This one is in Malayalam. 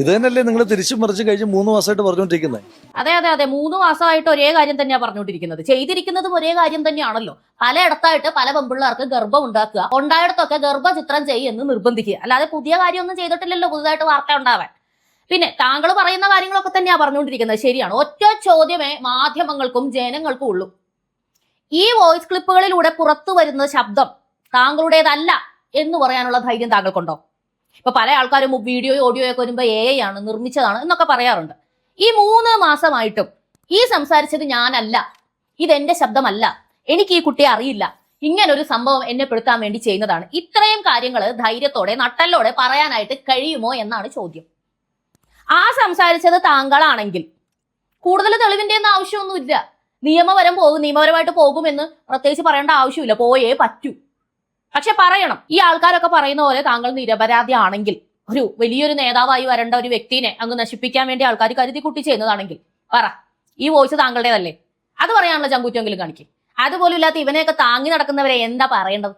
ഇത് തന്നെയല്ലേ നിങ്ങൾ തിരിച്ചു മറിച്ച് കഴിഞ്ഞ് മൂന്ന് മാസമായിട്ട് പറഞ്ഞുകൊണ്ടിരിക്കുന്നത്? അതെ അതെ അതെ. മൂന്ന് മാസമായിട്ട് ഒരേ കാര്യം തന്നെയാ പറഞ്ഞുകൊണ്ടിരിക്കുന്നത്. ചെയ്തിരിക്കുന്നതും ഒരേ കാര്യം തന്നെയാണല്ലോ. പലയിടത്തായിട്ട് പല പെമ്പിള്ളേർക്ക് ഗർഭം ഉണ്ടാക്കുക ഉണ്ടായിടത്തൊക്കെ ഗർഭചിത്രം ചെയ്യുമെന്ന് നിർബന്ധിക്കുക. അല്ലാതെ പുതിയ കാര്യമൊന്നും ചെയ്തിട്ടില്ലല്ലോ പുതുതായിട്ട് വാർത്ത ഉണ്ടാവാൻ. പിന്നെ താങ്കൾ പറയുന്ന കാര്യങ്ങളൊക്കെ തന്നെയാണ് പറഞ്ഞുകൊണ്ടിരിക്കുന്നത്. ശരിയാണ്. ഒറ്റ ചോദ്യമേ മാധ്യമങ്ങൾക്കും ജനങ്ങൾക്കും ഉള്ളൂ. ഈ വോയിസ് ക്ലിപ്പുകളിലൂടെ പുറത്തു വരുന്ന ശബ്ദം താങ്കളുടേതല്ല എന്ന് പറയാനുള്ള ധൈര്യം താങ്കൾക്കുണ്ടോ? ഇപ്പൊ പല ആൾക്കാരും വീഡിയോ ഓഡിയോ ഒക്കെ വരുമ്പോൾ എ ആണ് നിർമ്മിച്ചതാണ് എന്നൊക്കെ പറയാറുണ്ട്. ഈ മൂന്ന് മാസമായിട്ടും ഈ സംസാരിച്ചത് ഞാനല്ല. ഇതെന്റെ ശബ്ദമല്ല. എനിക്ക് ഈ കുട്ടിയെ അറിയില്ല. ഇങ്ങനൊരു സംഭവം എന്നെ പെടുത്താൻ വേണ്ടി ചെയ്യുന്നതാണ്. ഇത്രയും കാര്യങ്ങൾ ധൈര്യത്തോടെ നട്ടല്ലോടെ പറയാനായിട്ട് കഴിയുമോ എന്നാണ് ചോദ്യം. ആ സംസാരിച്ചത് താങ്കളാണെങ്കിൽ കൂടുതൽ തെളിവിന്റെ ഒന്നും ആവശ്യമൊന്നുമില്ല. നിയമപരം പോകും നിയമപരമായിട്ട് പോകുമെന്ന് പ്രത്യേകിച്ച് പറയേണ്ട ആവശ്യമില്ല. പോയേ പറ്റൂ. പക്ഷെ പറയണം ഈ ആൾക്കാരൊക്കെ പറയുന്ന പോലെ താങ്കൾ നിരപരാധി ആണെങ്കിൽ ഒരു വലിയൊരു നേതാവായി വരേണ്ട ഒരു വ്യക്തിനെ അങ്ങ് നശിപ്പിക്കാൻ വേണ്ടി ആൾക്കാർ കരുതി കുട്ടി ചെയ്യുന്നതാണെങ്കിൽ പറ ഈ വോയിസ് താങ്കളുടേതല്ലേ? അത് പറയാനുള്ള ചങ്കൂറ്റെങ്കിലും കാണിക്കും. അതുപോലും ഇല്ലാത്ത ഇവനെയൊക്കെ താങ്ങി നടക്കുന്നവരെ എന്താ പറയേണ്ടത്?